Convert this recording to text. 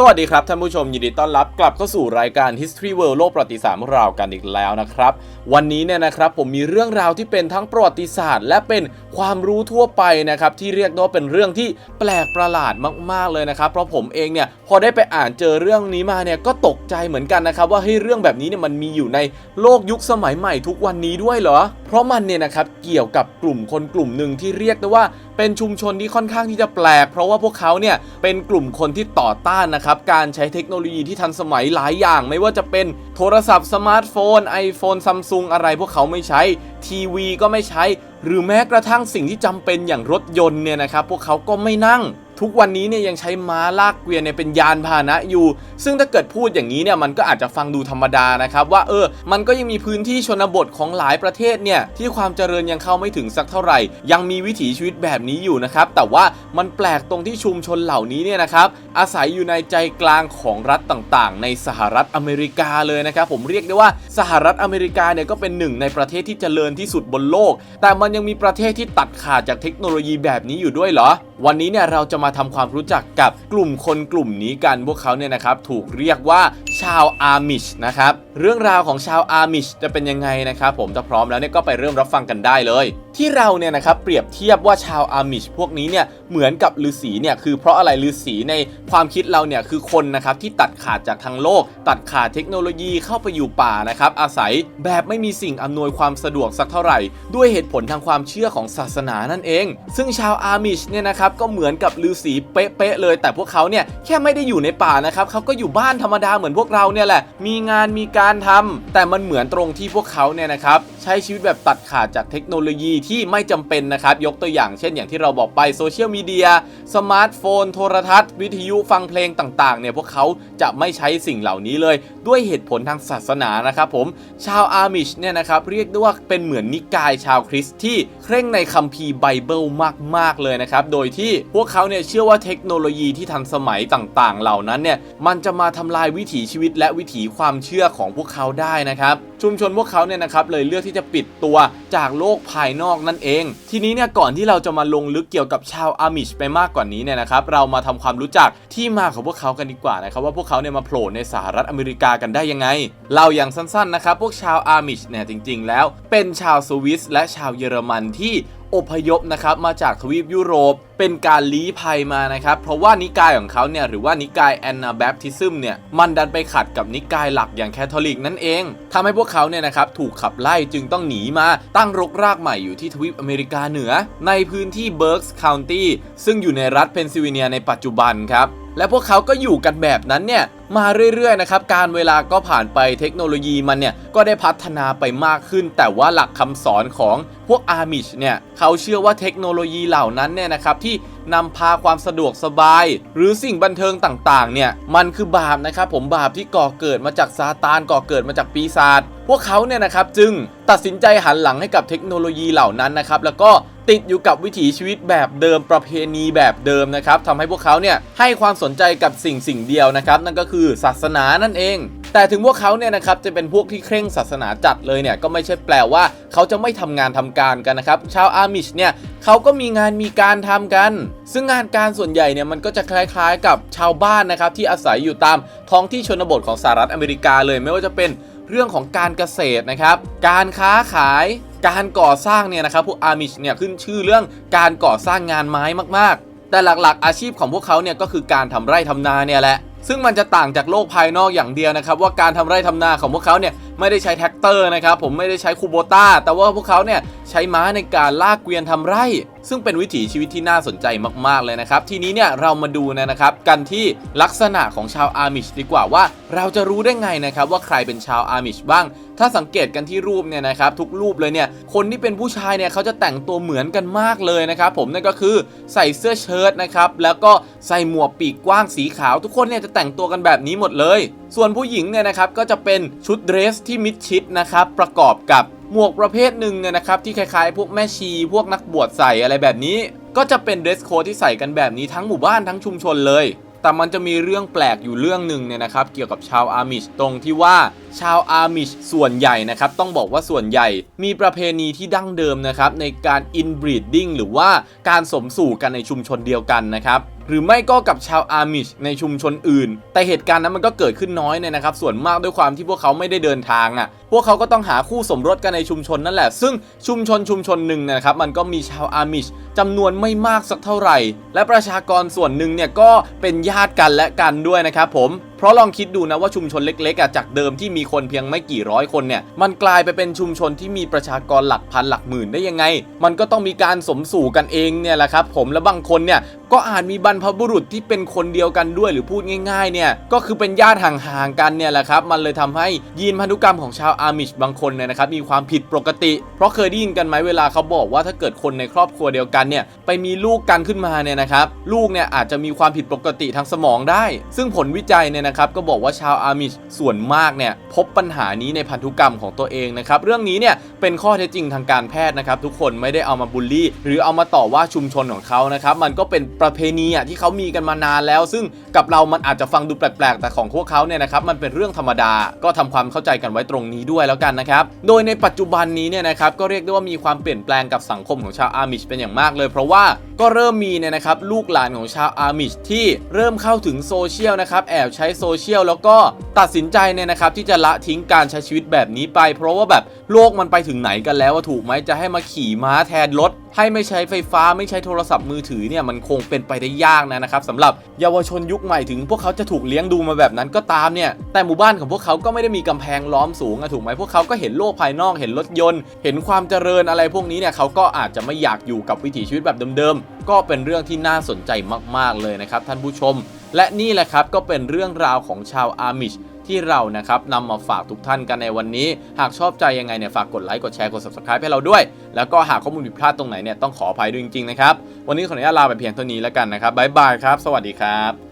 สวัสดีครับท่านผู้ชมยินดีต้อนรับกลับเข้าสู่รายการ History World โลกประวัติศาสตร์ของเรากันอีกแล้วนะครับ วันนี้เนี่ยนะครับผมมีเรื่องราวที่เป็นทั้งประวัติศาสตร์ และเป็นความรู้ทั่วไปนะครับที่เรียกได้ว่าเป็นเรื่องที่แปลกประหลาดมากๆเลยนะครับ เพราะผมเองเนี่ยพอได้ไปอ่านเจอเรื่องนี้มาเนี่ยก็ตกใจเหมือนกันนะครับว่าเฮ้ยเรื่องแบบนี้เนี่ยมันมีอยู่ในโลกยุคสมัยใหม่ทุกวันนี้ด้วยเหรอ เพราะมันเนี่ยนะครับเกี่ยวกับกลุ่มคนกลุ่มหนึ่งที่เรียกได้ว่า เป็นชุมชนที่ค่อนข้างที่จะแปลก เพราะว่าพวกเขาเนี่ยเป็นกลุ่มคนที่ต่อต้านนะครับการใช้เทคโนโลยีที่ทันสมัยหลายอย่าง ไม่ว่าจะเป็นโทรศัพท์สมาร์ทโฟน iPhone Samsung อะไรพวกเขาไม่ใช้ ทีวีก็ไม่ใช้ หรือแม้กระทั่งสิ่งที่จำเป็นอย่างรถยนต์เนี่ยนะครับพวกเขาก็ไม่นั่ง ทุกวันนี้เนี่ยยังใช้ม้าลากเกวียนเนี่ยเป็นยานพาหนะอยู่ ซึ่งถ้าเกิดพูดอย่างนี้เนี่ยมันก็อาจจะฟังดูธรรมดานะครับว่าเออ มันก็ยังมีพื้นที่ชนบทของหลายประเทศเนี่ยที่ความเจริญยังเข้าไม่ถึงสักเท่าไหร่ ยังมีวิถีชีวิตแบบนี้อยู่นะครับแต่ว่ามันแปลกตรงที่ชุมชนเหล่านี้เนี่ยนะครับอาศัยอยู่ในใจกลางของรัฐต่างๆ ในสหรัฐอเมริกาเลยนะครับผมเรียกได้ว่าสหรัฐอเมริกาเนี่ยก็เป็นหนึ่งในประเทศที่เจริญที่สุดบนโลก แต่มันยังมีประเทศที่ตัดขาดจากเทคโนโลยีแบบนี้อยู่ด้วยเหรอ วันนี้เนี่ยเราจะมาทำความรู้จักกับกลุ่มคนกลุ่มนี้กันพวกเขาเนี่ยนะครับถูกเรียกว่าชาวอาร์มิชนะครับเรื่องราวของชาวอาร์มิชจะเป็นยังไงนะครับผมถ้าพร้อมแล้วเนี่ยก็ไปเริ่มรับฟังกันได้เลย ที่เราเนี่ยนะครับเปรียบเทียบว่าชาวอาร์มิชพวกนี้เนี่ยเหมือนกับฤาษีเนี่ยคือเพราะอะไรฤาษีในความคิดเราเนี่ยคือคนนะครับที่ตัดขาดจากทางโลก ตัดขาดเทคโนโลยีเข้าไปอยู่ป่านะครับอาศัยแบบไม่มีสิ่งอำนวยความสะดวกสักเท่าไหร่ ด้วยเหตุผลทางความเชื่อของศาสนานั่นเอง ซึ่งชาวอาร์มิชเนี่ยนะครับก็เหมือนกับฤาษีเป๊ะๆเลย แต่พวกเขาเนี่ยแค่ไม่ได้อยู่ในป่านะครับเขาก็อยู่บ้านธรรมดาเหมือนพวกเราเนี่ยแหละมีงานมีการทำแต่มันเหมือนตรงที่พวกเขาเนี่ยนะครับใช้ชีวิตแบบตัดขาดจากเทคโนโลยีที่ไม่จำเป็นนะครับ ยกตัวอย่างเช่นอย่างที่เราบอกไปโซเชียลมีเดียสมาร์ทโฟน โทรทัศน์ วิทยุฟังเพลงต่างๆเนี่ยพวกเขาจะไม่ใช้สิ่งเหล่านี้เลย ด้วยเหตุผลทางศาสนานะครับผมชาวอาร์มิชเนี่ยนะครับเรียกได้ว่าเป็นเหมือนนิกายชาวคริสต์ที่เคร่งในคัมภีร์ไบเบิลมากๆเลยนะครับโดยที่พวกเขาเนี่ยเชื่อว่าเทคโนโลยีที่ทันสมัยต่างๆ เหล่านั้นเนี่ยมันจะมาทำลายวิถีชีวิตและวิถีความเชื่อของพวกเขาได้นะครับชุมชนพวกเขาเนี่ยนะครับเลยเลือกที่จะปิดตัวจากโลกภายนอกนั่นเอง ทีนี้เนี่ยก่อนที่เราจะมาลงลึกเกี่ยวกับชาวอามิชไปมากกว่านี้เนี่ยนะครับเรามาทำความรู้จักที่มาของพวกเขากันดีกว่านะครับว่าพวกเขาเนี่ยมาโผล่ในสหรัฐอเมริกากันได้ยังไงเราอย่างสั้นๆนะครับพวกชาวอามิชเนี่ยจริง ๆ แล้ว เป็นชาวสวิสและชาวเยอรมันที่อพยพนะครับมาจากทวีปยุโรป เป็นการลี้ภัยมานะครับ เพราะว่านิกายของเขาเนี่ยหรือว่านิกายแอนนาแบปทิซึมเนี่ยมันดันไปขัดกับนิกายหลักอย่างแคทอลิกนั่นเองทำให้พวกเขาเนี่ยนะครับถูกขับไล่จึงต้องหนีมาตั้งรกรากใหม่อยู่ที่ทวีปอเมริกาเหนือ ในพื้นที่เบิร์กส์คาวน์ตี้ซึ่งอยู่ในรัฐเพนซิลเวเนียในปัจจุบันครับและพวกเขาก็อยู่กันแบบนั้นเนี่ยมาเรื่อยๆนะครับการเวลาก็ผ่านไปเทคโนโลยีมันเนี่ยก็ได้พัฒนาไปมากขึ้น แต่ว่าหลักคำสอนของพวกอาร์มิชเนี่ยเขาเชื่อว่าเทคโนโลยีเหล่านั้นเนี่ยนะครับที่นำพาความสะดวกสบาย หรือสิ่งบันเทิงต่างๆ เนี่ยมันคือบาปนะครับผมบาปที่ก่อเกิดมาจากซาตานก่อเกิดมาจากปีศาจพวกเขาเนี่ยนะครับจึงตัดสินใจหันหลังให้กับเทคโนโลยีเหล่านั้นนะครับแล้วก็ ติดอยู่กับวิถีชีวิตแบบเดิมประเพณีแบบเดิมนะครับทำให้พวกเขาเนี่ยให้ความสนใจกับสิ่งสิ่งเดียวนะครับนั่นก็คือศาสนานั่นเอง แต่ถึงพวกเขาเนี่ยนะครับจะเป็นพวกที่เคร่งศาสนาจัดเลยเนี่ยก็ไม่ใช่แปลว่า เขาจะไม่ทำงานทำการกันนะครับชาวอามิชเนี่ยเขาก็มีงานมีการทำกัน ซึ่งงานการส่วนใหญ่เนี่ยมันก็จะคล้ายๆ กับชาวบ้านนะครับที่อาศัยอยู่ตามท้องที่ชนบทของสหรัฐอเมริกาเลยไม่ว่าจะเป็นเรื่องของการเกษตรนะครับ การค้าขาย การก่อสร้างเนี่ยนะครับพวกอามิชเนี่ยขึ้นชื่อเรื่องการก่อสร้างงานไม้มากๆ แต่หลักๆ อาชีพของพวกเขาเนี่ยก็คือการทำไร่ทำนาเนี่ยแหละซึ่งมันจะต่างจากโลกภายนอกอย่างเดียวนะครับ ว่าการทำไร่ทำนาของพวกเขาเนี่ยไม่ได้ใช้แท็กเตอร์นะครับผมไม่ได้ใช้คูโบต้าแต่ว่าพวกเขาเนี่ยใช้ม้าในการลากเกวียนทำไร่ ซึ่งเป็นวิถีชีวิตที่น่าสนใจมากๆเลยนะครับ ทีนี้เนี่ยเรามาดูนะครับ กันที่ลักษณะของชาวอามิชดีกว่าว่า เราจะรู้ได้ไงนะครับว่าใครเป็นชาวอามิชบ้าง ถ้าสังเกตกันที่รูปเนี่ยนะครับทุกรูปเลยเนี่ยคนที่เป็นผู้ชายเนี่ยเขาจะแต่งตัวเหมือนกันมากเลยนะครับผมนั่นก็คือใส่เสื้อเชิ้ตนะครับแล้วก็ใส่หมวกปีกกว้างสีขาว ทุกคนเนี่ยจะแต่งตัวกันแบบนี้หมดเลย ส่วนผู้หญิงเนี่ยนะครับก็จะเป็นชุดเดรสที่มิดชิดนะครับประกอบกับหมวกประเภทหนึ่งเนี่ยนะครับที่คล้ายๆ พวกแม่ชีพวกนักบวชใส่อะไรแบบนี้ ก็จะเป็นเดรสโค้ดที่ใส่กันแบบนี้ทั้งหมู่บ้านทั้งชุมชนเลย แต่มันจะมีเรื่องแปลกอยู่เรื่องหนึ่งเนี่ยนะครับเกี่ยวกับชาวอามิชตรงที่ว่าชาวอามิชส่วนใหญ่นะครับต้องบอกว่าส่วนใหญ่มีประเพณีที่ดั้งเดิมนะครับในการ inbreeding หรือว่าการสมสู่กันในชุมชนเดียวกันนะครับ หรือไม่ก็กับชาวอาร์มิชในชุมชนอื่น แต่เหตุการณ์นั้นมันก็เกิดขึ้นน้อยเนี่ยนะครับ ส่วนมากด้วยความที่พวกเขาไม่ได้เดินทางอะ พวกเขาก็ต้องหาคู่สมรสกันในชุมชนนั่นแหละ ซึ่งชุมชนชุมชนหนึ่งนยนะครับ มันก็มีชาวอาร์มิชจำนวนไม่มากสักเท่าไหร่ และประชากรส่วนหนึ่งเนี่ยก็เป็นญาติกันและกันด้วยนะครับผมเพราะลองคิดดูนะว่าชุมชนเล็กๆอะจากเดิมที่มีคนเพียงไม่กี่ร้อยคนเนี่ยมันกลายไปเป็นชุมชนที่มีประชากรหลักพันหลักหมื่นได้ยังไง มันก็ต้องมีการสมสู่กันเองเนี่ยแหละครับผมและบางคนเนี่ยก็อาจมีบรรพบุรุษที่เป็นคนเดียวกันด้วยหรือพูดง่ายๆเนี่ยก็คือเป็นญาติห่างๆกันเนี่ยแหละครับมันเลยทำให้ยีนพันธุกรรมของชาวอามิชบางคนเนี่ยนะครับมีความผิดปกติ เพราะเคยได้ยินกันไหมเวลาเขาบอกว่าถ้าเกิดคนในครอบครัวเดียวกันเนี่ยไปมีลูกกันขึ้นมาเนี่ยนะครับลูกเนี่ยอาจจะมีความผิดปกติทางสมองได้ ซึ่งผลวิจัยเนี่ยนะครับก็บอกว่าชาวอาร์มิชส่วนมากเนี่ยพบปัญหานี้ในพันธุกรรมของตัวเองนะครับเรื่องนี้เนี่ยเป็นข้อเท็จจริงทางการแพทย์นะครับทุกคนไม่ได้เอามาบูลลี่ หรือเอามาต่อว่าชุมชนของเขานะครับมันก็เป็นประเพณีอะที่เขามีกันมานานแล้ว ซึ่งกับเรามันอาจจะฟังดูแปลกๆ แต่ของพวกเขาเนี่ยนะครับมันเป็นเรื่องธรรมดาก็ทำความเข้าใจกันไว้ตรงนี้ด้วยแล้วกันนะครับโดยในปัจจุบันนี้เนี่ยนะครับก็เรียกได้ว่ามีความเปลี่ยนแปลงกับสังคมของชาวอาร์มิชเป็นอย่างมากเลย เพราะว่าก็เริ่มมีเนี่ยนะครับลูกหลานของชาวอาร์มิชที่เริ่มเข้าถึงโซเชียลนะครับแอบใช้โซเชียลแล้วก็ตัดสินใจเนี่ยนะครับที่จะละทิ้งการใช้ชีวิตแบบนี้ไป เพราะว่าแบบโลกมันไปถึงไหนกันแล้วอะถูกไหมจะให้มาขี่ม้าแทนรถให้ไม่ใช้ไฟฟ้าไม่ใช้โทรศัพท์มือถือเนี่ยมันคงเป็นไปได้ยากนะนะครับสำหรับเยาวชนยุคใหม่ถึง พวกเขาจะถูกเลี้ยงดูมาแบบนั้นก็ตามเนี่ยแต่หมู่บ้านของพวกเขาก็ไม่ได้มีกำแพงล้อมสูงอะถูกไหมพวกเขาก็เห็นโลกภายนอกเห็นรถยนต์ เห็นความเจริญอะไรพวกนี้เนี่ยเขาก็อาจจะไม่อยากอยู่กับวิถีชีวิตแบบเดิมๆก็เป็นเรื่องที่น่าสนใจมากๆเลยนะครับท่านผู้ชม และนี่แหละครับก็เป็นเรื่องราวของชาวอามิชที่เรานะครับนำมาฝากทุกท่านกันในวันนี้ หากชอบใจยังไงเนี่ยฝากกดไลค์กดแชร์กด subscribe ให้เราด้วย แล้วก็หากข้อมูลผิดพลาดตรงไหนเนี่ยต้องขออภัยด้วยจริงๆนะครับ วันนี้ขออนุญาตลาไปเพียงเท่านี้แล้วกันนะครับบ๊ายบายครับ สวัสดีครับ